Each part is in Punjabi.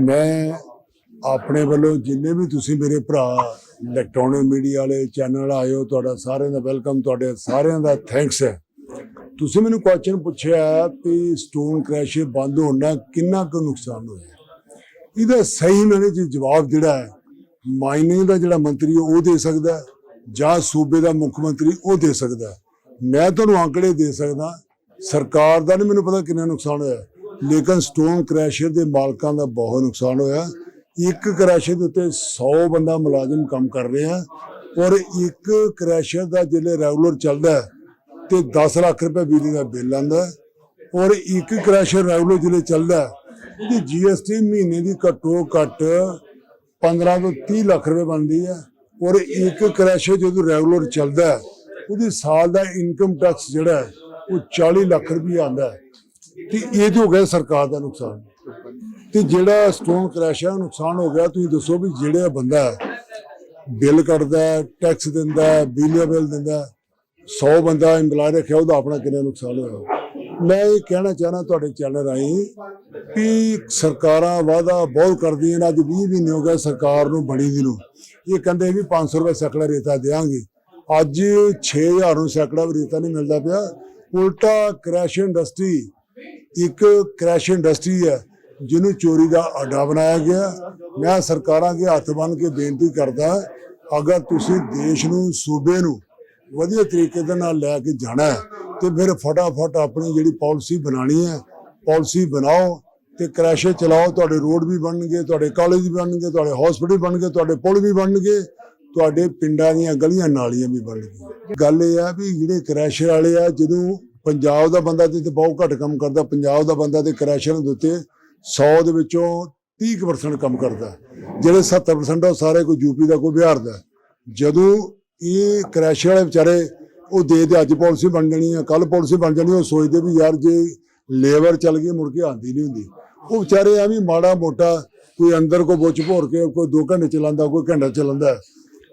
ਮੈਂ ਆਪਣੇ ਵੱਲੋਂ ਜਿੰਨੇ ਵੀ ਤੁਸੀਂ ਮੇਰੇ ਭਰਾ ਇਲੈਕਟ੍ਰੋਨਿਕ ਮੀਡੀਆ ਵਾਲੇ ਚੈਨਲ ਆਇਓ ਤੁਹਾਡਾ ਸਾਰਿਆਂ ਦਾ ਵੈਲਕਮ ਤੁਹਾਡੇ ਸਾਰਿਆਂ ਦਾ ਥੈਂਕਸ ਹੈ। ਤੁਸੀਂ ਮੈਨੂੰ ਕੁਐਸਚਨ ਪੁੱਛਿਆ ਕਿ ਸਟੋਨ ਕ੍ਰੈਸ਼ ਬੰਦ ਹੋਣ ਨਾਲ ਕਿੰਨਾ ਕੁ ਨੁਕਸਾਨ ਹੋਇਆ? ਇਹਦਾ ਸਹੀ ਮੈਨੇ ਜੀ ਜਵਾਬ ਜਿਹੜਾ ਹੈ ਮਾਈਨਿੰਗ ਦਾ ਜਿਹੜਾ ਮੰਤਰੀ ਉਹ ਦੇ ਸਕਦਾ ਜਾਂ ਸੂਬੇ ਦਾ ਮੁੱਖ ਮੰਤਰੀ ਉਹ ਦੇ ਸਕਦਾ ਮੈਂ ਤੁਹਾਨੂੰ ਅੰਕੜੇ ਦੇ ਸਕਦਾ, ਸਰਕਾਰ ਦਾ ਨਹੀਂ ਮੈਨੂੰ ਪਤਾ ਕਿੰਨਾ ਨੁਕਸਾਨ ਹੋਇਆ। ਲੇਕਿਨ ਸਟੋਨ ਕ੍ਰੈਸ਼ਰ ਦੇ ਮਾਲਕਾਂ ਦਾ ਬਹੁਤ ਨੁਕਸਾਨ ਹੋਇਆ। ਇੱਕ ਕ੍ਰੈਸ਼ਰ ਦੇ ਉੱਤੇ 100 ਬੰਦਾ ਮੁਲਾਜ਼ਮ ਕੰਮ ਕਰ ਰਿਹਾ ਔਰ ਇੱਕ ਕ੍ਰੈਸ਼ਰ ਦਾ ਜਿਹੜੇ ਰੈਗੂਲਰ ਚੱਲਦਾ ਹੈ, ਤੇ 10 ਲੱਖ ਰੁਪਏ ਬਿਜਲੀ ਦਾ ਬਿੱਲ ਆਂਦਾ ਔਰ ਇੱਕ ਕ੍ਰੈਸ਼ਰ ਰੈਗੂਲਰ ਜਿਹੜੇ ਚੱਲਦਾ ਹੈ, ਉਹਦੀ ਜੀਐਸਟੀ ਮਹੀਨੇ ਦੀ ਘੱਟੋ ਘੱਟ 15 ਤੋਂ 30 ਲੱਖ ਰੁਪਏ ਬਣਦੀ ਹੈ ਔਰ ਇੱਕ ਕ੍ਰੈਸ਼ਰ ਜਦੋਂ ਰੈਗੂਲਰ ਚੱਲਦਾ ਉਹਦੀ ਸਾਲ ਦਾ ਇਨਕਮ ਟੈਕਸ ਜਿਹੜਾ ਉਹ 40 ਲੱਖ ਰੁਪਏ ਆਂਦਾ ਤੇ ਇਹ ਤੇ ਹੋ ਗਿਆ ਸਰਕਾਰ ਦਾ ਨੁਕਸਾਨ। ਤੇ ਜਿਹੜਾ ਸਟੋਨ ਕ੍ਰੈਸ਼ਰ ਦਾ ਨੁਕਸਾਨ ਹੋ ਗਿਆ, ਤੁਸੀਂ ਦੱਸੋ ਵੀ ਜਿਹੜਾ ਬੰਦਾ ਬਿੱਲ ਕੱਟਦਾ ਟੈਕਸ ਦਿੰਦਾ ਬਿਜਲੀ ਦਾ ਬਿੱਲ ਦਿੰਦਾ ਹੈ 100 ਬੰਦਾ ਇੰਪਲਾਈ ਰੱਖਿਆ, ਉਹਦਾ ਆਪਣਾ ਕਿੰਨਾ ਨੁਕਸਾਨ ਹੋਇਆ? ਮੈਂ ਇਹ ਕਹਿਣਾ ਚਾਹਨਾ ਤੁਹਾਡੇ ਚੈਨਲ ਰਾਹੀਂ ਕਿ ਸਰਕਾਰਾਂ ਵਾਅਦਾ ਬਹੁਤ ਕਰਦੀਆਂ ਨੇ, ਅੱਜ 20 ਮਹੀਨੇ ਹੋ ਗਏ ਸਰਕਾਰ ਨੂੰ ਬਣੀ ਦੀ ਨੂੰ। ਇਹ ਕਹਿੰਦੇ ਵੀ 500 ਰੁਪਏ ਸੈਕੜਾ ਰੇਤਾ ਦੇਾਂਗੇ ਅੱਜ 6000 ਨੂੰ ਸੈਕੜਾ ਰੇਤਾ ਨਹੀਂ ਮਿਲਦਾ ਪਿਆ। ਉਲਟਾ ਕ੍ਰੈਸ਼ ਇੰਡਸਟਰੀ ਇੱਕ ਕ੍ਰੈਸ਼ ਇੰਡਸਟਰੀ ਹੈ, ਜਿਹਨੂੰ ਚੋਰੀ ਦਾ ਅੱਡਾ ਬਣਾਇਆ ਗਿਆ। ਮੈਂ ਸਰਕਾਰਾਂ ਦੇ ਹੱਥ ਬੰਨ ਕੇ ਬੇਨਤੀ ਕਰਦਾ ਅਗਰ ਤੁਸੀਂ ਦੇਸ਼ ਨੂੰ, ਸੂਬੇ ਨੂੰ ਵਧੀਆ ਤਰੀਕੇ ਦੇ ਨਾਲ ਲੈ ਕੇ ਜਾਣਾ ਹੈ, ਤੇ ਫਿਰ ਫਟਾਫਟ ਆਪਣੀ ਜਿਹੜੀ ਪਾਲਿਸੀ ਬਣਾਣੀ ਹੈ ਪਾਲਿਸੀ ਬਣਾਓ ਤੇ ਕ੍ਰੈਸ਼ੇ ਚਲਾਓ। ਤੁਹਾਡੇ ਰੋਡ ਵੀ ਬਣਨਗੇ, ਤੁਹਾਡੇ ਕਾਲਜ ਵੀ ਬਣਨਗੇ, ਤੁਹਾਡੇ ਹਸਪੀਟਲ ਬਣਨਗੇ, ਤੁਹਾਡੇ ਪੁਲ ਵੀ ਬਣਨਗੇ, ਤੁਹਾਡੇ ਪਿੰਡਾਂ ਦੀਆਂ ਗਲੀਆਂ ਨਾਲੀਆਂ ਵੀ ਬਣਨਗੀਆਂ। ਗੱਲ ਇਹ ਆ ਵੀ ਜਿਹੜੇ ਕ੍ਰੈਸ਼ਰ ਵਾਲੇ ਆ, ਜਦੋਂ ਪੰਜਾਬ ਦਾ ਬੰਦਾ ਤੇ ਬਹੁਤ ਘੱਟ ਕੰਮ ਕਰਦਾ ਪੰਜਾਬ ਦਾ ਬੰਦਾ ਤੇ ਕਰੈਸ਼ਨ ਦੇ ਉੱਤੇ 100 ਦੇ ਵਿੱਚੋਂ 30% ਕੰਮ ਕਰਦਾ। ਜਿਹੜੇ 70% ਆ ਉਹ ਸਾਰੇ ਕੋਈ ਯੂਪੀ ਦਾ ਕੋਈ ਬਿਹਾਰ ਦਾ। ਜਦੋਂ ਇਹ ਕ੍ਰੈਸ਼ਰ ਵਾਲੇ ਵਿਚਾਰੇ ਉਹ ਦੇ ਦੇ ਅੱਜ ਪਾਲਿਸੀ ਬਣ ਜਾਣੀ ਆ ਕੱਲ ਪਾਲਿਸੀ ਬਣ ਜਾਣੀ ਉਹ ਸੋਚਦੇ ਵੀ ਯਾਰ ਜੇ ਲੇਬਰ ਚੱਲ ਗਈ ਮੁੜ ਕੇ ਆਂਦੀ ਨਹੀਂ ਹੁੰਦੀ। ਉਹ ਵਿਚਾਰੇ ਐਵੇਂ ਮਾੜਾ ਮੋਟਾ ਕੋਈ ਅੰਦਰ ਕੋ ਬੁੱਝ ਭੋਰ ਕੇ ਕੋਈ 2 ਘੰਟੇ ਚਲਾਉਂਦਾ ਕੋਈ ਘੰਟਾ ਚਲਾਉਂਦਾ। ਹੈ।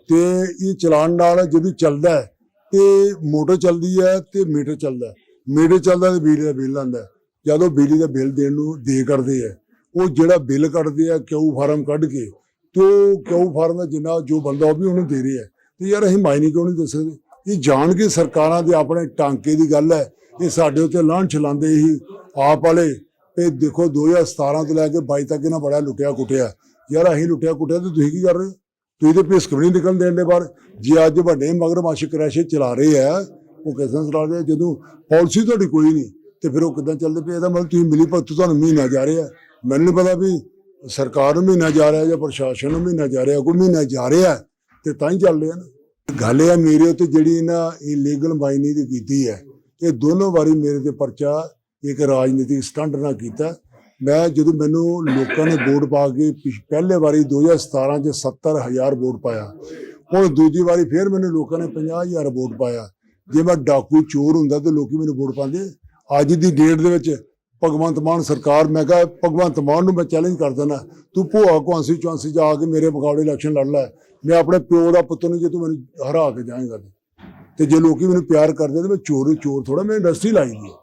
ਤੇ ਇਹ ਚਲਾਉਣ ਨਾਲ ਜਦੋਂ ਚੱਲਦਾ ਹੈ, ਤੇ ਮੋਟਰ ਚੱਲਦੀ ਹੈ ਤੇ ਮੀਟਰ ਚੱਲਦਾ ਹੈ। ਚੱਲਦਾ ਤੇ ਬਿਜਲੀ ਦਾ ਬਿੱਲ ਆਉਂਦਾ ਹੈ। ਜਦੋਂ ਬਿਜਲੀ ਦਾ ਬਿੱਲ ਦੇਣ ਨੂੰ ਦੇ ਕਰਦੇ ਆ ਉਹ ਜਿਹੜਾ ਬਿੱਲ ਕੱਢਦੇ ਆ ਕਿਉ ਫਾਰਮ ਕੱਢ ਕੇ, ਤੇ ਉਹ ਕਿਉ ਫਾਰਮ ਦਾ ਜਿੰਨਾ ਜੋ ਬੰਦਾ ਉਹ ਵੀ ਉਹਨੂੰ ਦੇ ਰਿਹਾ ਤੇ ਯਾਰ ਅਸੀਂ ਮਾਇਨੇ ਕਿਉਂ ਨਹੀਂ ਦੇ ਇਹ ਜਾਣ ਕੇ ਸਰਕਾਰਾਂ ਦੇ ਆਪਣੇ ਟਾਂਕੇ ਦੀ ਗੱਲ ਹੈ, ਇਹ ਸਾਡੇ ਉੱਤੇ ਲਾਂਝ ਚਲਾਉਂਦੇ ਹੀ ਆਪ ਵਾਲੇ। ਇਹ ਦੇਖੋ 2017 ਤੋਂ ਲੈ ਕੇ 22 ਤੱਕ ਇਹਨਾਂ ਬੜਾ ਲੁੱਟਿਆ ਕੁੱਟਿਆ। ਯਾਰ ਅਸੀਂ ਲੁੱਟਿਆ ਕੁੱਟਿਆ ਤੇ ਤੁਸੀਂ ਕੀ ਕਰ ਰਹੇ ਹੋ? ਤੁਸੀਂ ਤੇ ਭਿਸਕ ਵੀ ਨਹੀਂ ਨਿਕਲਣ ਦੇਣ ਦੇ ਬਾਹਰ। ਜੇ ਅੱਜ ਵੱਡੇ ਮਗਰਮੱਛ ਕ੍ਰੈਸ਼ੇ ਚਲਾ ਰਹੇ ਆ ਉਹ ਕਿਸ ਤਰ੍ਹਾਂ ਚਲਾ ਰਹੇ ਜਦੋਂ ਪਾਲਿਸੀ ਤੁਹਾਡੀ ਕੋਈ ਨਹੀਂ, ਤੇ ਫਿਰ ਉਹ ਕਿਦਾਂ ਚੱਲਦੇ? ਪਏ ਇਹਦਾ ਮਤਲਬ ਤੁਸੀਂ ਮਿਲੀ ਭਗਤ ਤੁਹਾਨੂੰ ਮਹੀਨਾ ਜਾ ਰਿਹਾ। ਮੈਨੂੰ ਨਹੀਂ ਪਤਾ ਵੀ ਸਰਕਾਰ ਨੂੰ ਮਹੀਨਾ ਜਾ ਰਿਹਾ ਜਾਂ ਪ੍ਰਸ਼ਾਸਨ ਨੂੰ ਮਹੀਨਾ ਜਾ ਰਿਹਾ, ਕੋਈ ਮਹੀਨਾ ਜਾ ਰਿਹਾ ਤੇ ਤਾਂ ਹੀ ਚੱਲ ਰਿਹਾ ਨਾ। ਗੱਲ ਇਹ ਮੇਰੇ ਉੱਤੇ ਜਿਹੜੀ ਨਾ ਇਲੀਗਲ ਮਾਈਨਿੰਗ ਦੀ ਕੀਤੀ ਹੈ, ਇਹ ਦੋਨੋਂ ਵਾਰੀ ਮੇਰੇ ਤੇ ਪਰਚਾ ਇੱਕ ਰਾਜਨੀਤਿਕ ਸਟੰਟ ਨਾਲ ਕੀਤਾ। ਮੈਂ ਜਦੋਂ ਮੈਨੂੰ ਲੋਕਾਂ ਨੇ ਵੋਟ ਪਾ ਕੇ ਪਹਿਲੇ ਵਾਰੀ 2017 ਚ 70000 ਵੋਟ ਪਾਇਆ, ਹੁਣ ਦੂਜੀ ਵਾਰੀ ਫੇਰ ਮੈਨੂੰ ਲੋਕਾਂ ਨੇ 50000 ਵੋਟ ਪਾਇਆ। ਜੇ ਮੈਂ ਡਾਕੂ ਚੋਰ ਹੁੰਦਾ ਤੇ ਲੋਕੀ ਮੈਨੂੰ ਵੋਟ ਪਾਉਂਦੇ। ਅੱਜ ਦੀ ਡੇਟ ਦੇ ਵਿੱਚ ਭਗਵੰਤ ਮਾਨ ਸਰਕਾਰ, ਮੈਂ ਕਿਹਾ, ਭਗਵੰਤ ਮਾਨ ਨੂੰ ਮੈਂ ਚੈਲੰਜ ਕਰ ਦਿੰਦਾ। ਤੂੰ ਭੂਆ ਕੁਆਂਸੀ ਚੌਂਸੀ ਜਾ ਕੇ ਮੇਰੇ ਮੁਕਾਬਲੇ ਇਲੈਕਸ਼ਨ ਲੜ ਲੈ। ਮੈਂ ਆਪਣੇ ਪਿਓ ਦਾ ਪੁੱਤ ਨੂੰ ਜੇ ਤੂੰ ਮੈਨੂੰ ਹਰਾ ਕੇ ਜਾਏਂਗਾ ਤੇ। ਜੇ ਲੋਕੀ ਮੈਨੂੰ ਪਿਆਰ ਕਰਦੇ ਤੇ ਮੈਂ ਚੋਰ ਹੀ ਚੋਰ ਥੋੜਾ ਮੈਂ ਇੰਡਸਟਰੀ ਲਾਈ ਦੀ ਹੈ।